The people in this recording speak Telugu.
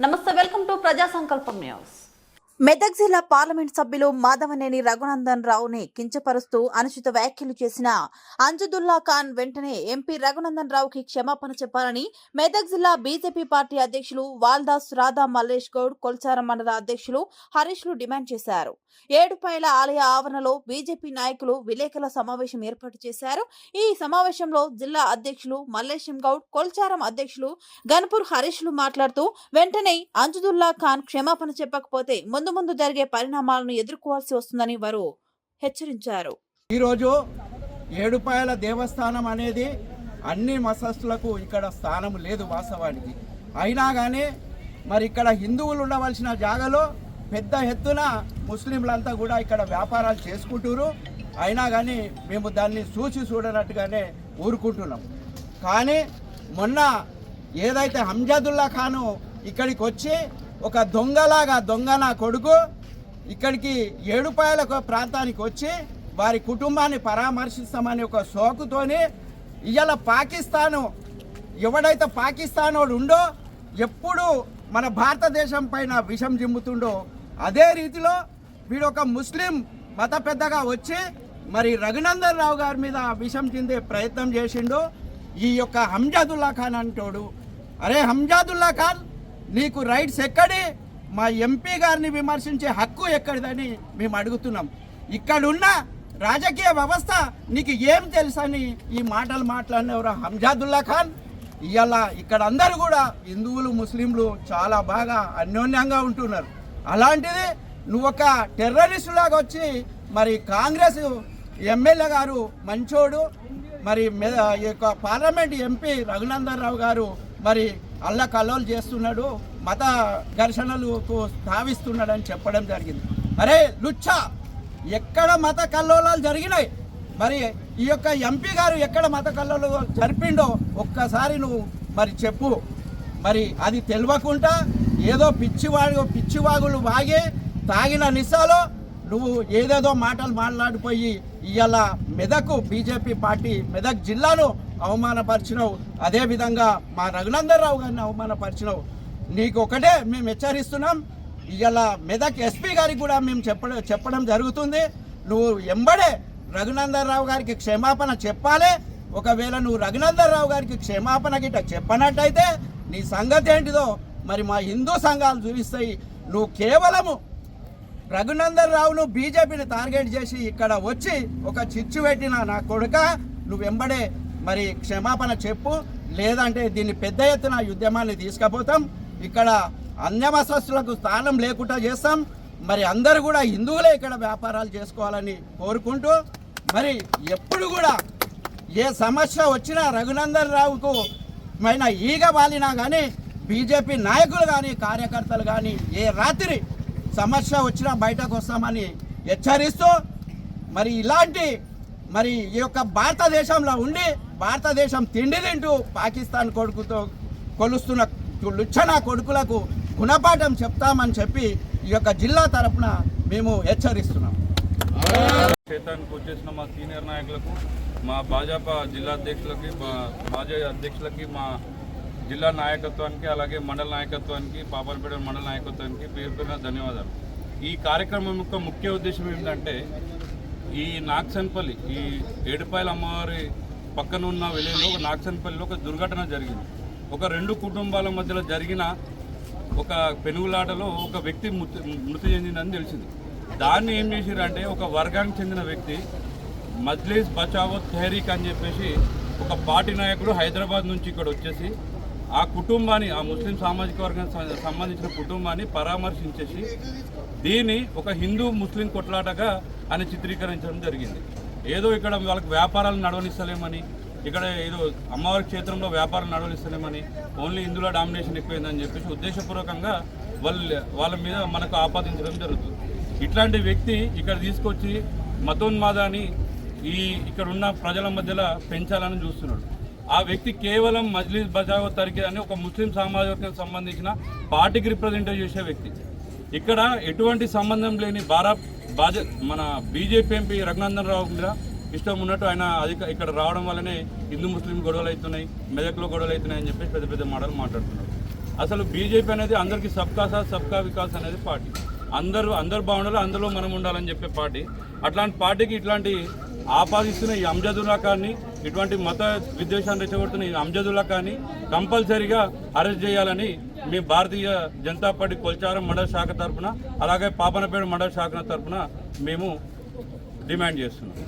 నమస్తే వెల్కమ్ టు ప్రజా సంకల్పం న్యూస్. మెదక్ జిల్లా పార్లమెంట్ సభ్యులు మాధవనేని రఘునందన్ రావుని కించపరుస్తూ అనుచిత వ్యాఖ్యలు చేసిన అంజుదుల్లా ఖాన్ వెంటనే ఎంపీ రఘునందన్ రావుకి క్షమాపణ చెప్పాలని మెదక్ జిల్లా బీజేపీ పార్టీ అధ్యక్షులు వాల్దాస్ రాధా మల్లేష్ గౌడ్ కొల్చారం మండల అధ్యక్షులు హరీష్లు డిమాండ్ చేశారు. ఏడుపాయల ఆలయ ఆవరణలో బీజేపీ నాయకులు విలేకరుల సమావేశం ఏర్పాటు చేశారు. ఈ సమావేశంలో జిల్లా అధ్యక్షులు మల్లేశం గౌడ్ కొల్చారం అధ్యక్షులు గన్పూర్ హరీష్లు మాట్లాడుతూ వెంటనే అంజుదుల్లా ఖాన్ క్షమాపణ చెప్పకపోతే ముందు ముందు జరిగే పరిణామాలను ఎదుర్కోవాల్సి వస్తుందని వారు హెచ్చరించారు. ఈరోజు ఏడుపాయల దేవస్థానం అనేది అన్ని మసస్తులకు ఇక్కడ స్థానం లేదు వాస్తవానికి. అయినా కానీ మరి ఇక్కడ హిందువులు ఉండవలసిన జాగాలో పెద్ద ఎత్తున ముస్లింలంతా కూడా ఇక్కడ వ్యాపారాలు చేసుకుంటున్నారు అయినా కానీ మేము దాన్ని చూసి చూడనట్టుగానే ఊరుకుంటున్నాం. కానీ మొన్న ఏదైతే హంజాదుల్లా ఖాను ఇక్కడికి వచ్చి ఒక దొంగలాగా దొంగ నా కొడుకు ఇక్కడికి ఏడుపాయల ప్రాంతానికి వచ్చి వారి కుటుంబాన్ని పరామర్శిస్తామని ఒక సోకుతోని ఇవాళ పాకిస్తాను ఎవడైతే పాకిస్తాన్ వాడు ఉండో ఎప్పుడు మన భారతదేశం పైన విషం జిమ్ముతుండో అదే రీతిలో వీడు ఒక ముస్లిం మత పెద్దగా వచ్చి మరి రఘునందన్ రావు గారి మీద విషం చెందే ప్రయత్నం చేసిండు. ఈ యొక్క హంజాదుల్లా ఖాన్ అంటోడు. అరే హంజాదుల్లా ఖాన్ నీకు రైట్స్ ఎక్కడి? మా ఎంపీ గారిని విమర్శించే హక్కు ఎక్కడిదని మేము అడుగుతున్నాం. ఇక్కడున్న రాజకీయ వ్యవస్థ నీకు ఏం తెలుసని ఈ మాటలు మాట్లాడినవరా హంజాదుల్లా ఖాన్? ఇవాళ ఇక్కడ అందరూ కూడా హిందువులు ముస్లింలు చాలా బాగా అన్యోన్యంగా ఉంటున్నారు. అలాంటిది నువ్వు ఒక టెర్రరిస్ట్ లాగా వచ్చి మరి కాంగ్రెస్ ఎమ్మెల్యే గారు మంచోడు మరి ఈ యొక్క పార్లమెంట్ ఎంపీ రఘునందన్ రావు గారు మరి అల్లా కల్లోలు చేస్తున్నాడు మత ఘర్షణలకు స్థావిస్తున్నాడు అని చెప్పడం జరిగింది. అరే లుచ్చా ఎక్కడ మత కల్లోలాలు జరిగినాయి? మరి ఈ యొక్క ఎంపీ గారు ఎక్కడ మత కల్లోలు జరిపిండో ఒక్కసారి నువ్వు మరి చెప్పు. మరి అది తెలియకుండా ఏదో పిచ్చివాడు పిచ్చివాగులు వాగి తాగిన నిశాలో నువ్వు ఏదేదో మాటలు మాట్లాడిపోయి ఇవాళ మెదక్ బీజేపీ పార్టీ మెదక్ జిల్లాను అవమానపరిచినావు. అదేవిధంగా మా రఘునందర్ రావు గారిని అవమానపరిచినావు. నీకు ఒకటే మేము హెచ్చరిస్తున్నాం. ఇలా మెదక్ ఎస్పీ గారికి కూడా మేము చెప్పడం చెప్పడం జరుగుతుంది. నువ్వు ఎంబడే రఘునందర్ రావు గారికి క్షమాపణ చెప్పాలి. ఒకవేళ నువ్వు రఘునందర్ రావు గారికి క్షమాపణ గిట్ట చెప్పనట్టయితే నీ సంగతి ఏంటిదో మరి మా హిందూ సంఘాలు చూపిస్తాయి. నువ్వు కేవలము రఘునందర్ రావును బీజేపీని టార్గెట్ చేసి ఇక్కడ వచ్చి ఒక చిచ్చు పెట్టిన నా కొడుక నువ్వు వెంబడే మరి క్షమాపణ చెప్పు లేదంటే దీన్ని పెద్ద ఎత్తున ఉద్యమాన్ని తీసుకుపోతాం. ఇక్కడ అన్యమసస్సులకు స్థానం లేకుండా చేస్తాం. మరి అందరూ కూడా హిందువులే ఇక్కడ వ్యాపారాలు చేసుకోవాలని కోరుకుంటూ మరి ఎప్పుడు కూడా ఏ సమస్య వచ్చినా రఘునందన్ రావుకు మైన ఈగ వాలినా కానీ బీజేపీ నాయకులు కానీ కార్యకర్తలు కానీ ఏ రాత్రి సమస్య వచ్చినా బయటకు వస్తామని హెచ్చరిస్తూ మరి ఇలాంటి మరి ఈ యొక్క భారతదేశంలో ఉండి భారతదేశం తిండి తింటూ పాకిస్తాన్ కొడుకుతో కొలుస్తున్న లుచ్చన కొడుకులకు గుణపాఠం చెప్తామని చెప్పి ఈ యొక్క జిల్లా తరఫున మేము హెచ్చరిస్తున్నాం. క్షేత్రానికి వచ్చేసిన మా సీనియర్ నాయకులకు మా భాజపా జిల్లా అధ్యక్షులకి మా మాజీ అధ్యక్షులకి మా జిల్లా నాయకత్వానికి అలాగే మండల నాయకత్వానికి పాపలపేట మండల నాయకత్వానికి పేరు పేరున ధన్యవాదాలు. ఈ కార్యక్రమం యొక్క ముఖ్య ఉద్దేశం ఏంటంటే ఈ నాగ్సన్పల్లి ఈ ఏడుపాయల అమ్మవారి పక్కన ఉన్న విలేజ్లో ఒక నాగ్సన్పల్లిలో ఒక దుర్ఘటన జరిగింది. ఒక రెండు కుటుంబాల మధ్యలో జరిగిన ఒక పెనుగులాటలో ఒక వ్యక్తి మృతి మృతి చెందిందని తెలిసింది. దాన్ని ఏం చేసిరంటే ఒక వర్గానికి చెందిన వ్యక్తి మజ్లీస్ బచావో తెహరీక్ అని చెప్పేసి ఒక పార్టీ నాయకుడు హైదరాబాద్ నుంచి ఇక్కడ వచ్చేసి ఆ కుటుంబాన్ని ఆ ముస్లిం సామాజిక వర్గానికి సంబంధించిన కుటుంబాన్ని పరామర్శించేసి దీన్ని ఒక హిందూ ముస్లిం కొట్లాటగా అని చిత్రీకరించడం జరిగింది. ఏదో ఇక్కడ వాళ్ళకి వ్యాపారాలు నడవనిస్తలేమని ఇక్కడ ఏదో అమ్మవారి క్షేత్రంలో వ్యాపారం నడవనిస్తలేమని ఓన్లీ హిందువుల డామినేషన్ ఎక్కువైందని చెప్పేసి ఉద్దేశపూర్వకంగా వాళ్ళ వాళ్ళ మీద మనకు ఆపాదించడం జరుగుతుంది. ఇట్లాంటి వ్యక్తి ఇక్కడ తీసుకొచ్చి మతోన్మాదాన్ని ఈ ఇక్కడ ఉన్న ప్రజల మధ్యలో పెంచాలని చూస్తున్నాడు. ఆ వ్యక్తి కేవలం మజ్లీస్ బజావో తరికే అని ఒక ముస్లిం సామాజిక సంబంధించిన పార్టీకి రిప్రజెంట్ చేసే వ్యక్తి. ఇక్కడ ఎటువంటి సంబంధం లేని బారా బాజ మన బీజేపీ ఎంపీ రఘునందన్ రావు మీద ఇష్టం ఉన్నట్టు ఆయన అధిక ఇక్కడ రావడం వల్లనే హిందూ ముస్లిం గొడవలు అవుతున్నాయి మెదక్లో గొడవలు అవుతున్నాయి అని చెప్పేసి పెద్ద పెద్ద మాటలు మాట్లాడుతున్నారు. అసలు బీజేపీ అనేది అందరికీ సబ్కా సాత్ సబ్కా వికాస్ అనేది పార్టీ. అందరూ అందరు బాగుండాలి అందులో మనం ఉండాలని చెప్పే పార్టీ. అట్లాంటి పార్టీకి ఇట్లాంటి ఆపాదిస్తున్న ఈ అంజదుల్లా ఖాన్ని ఇటువంటి మత విద్వేషాన్ని రెచ్చగొడుతున్న ఈ అంజదుల్లా కానీ కంపల్సరీగా అరెస్ట్ చేయాలని మీ భారతీయ జనతా పార్టీ కొల్చారం మండల శాఖ తరఫున అలాగే పాపనపేట మండల శాఖ తరఫున మేము డిమాండ్ చేస్తున్నాం.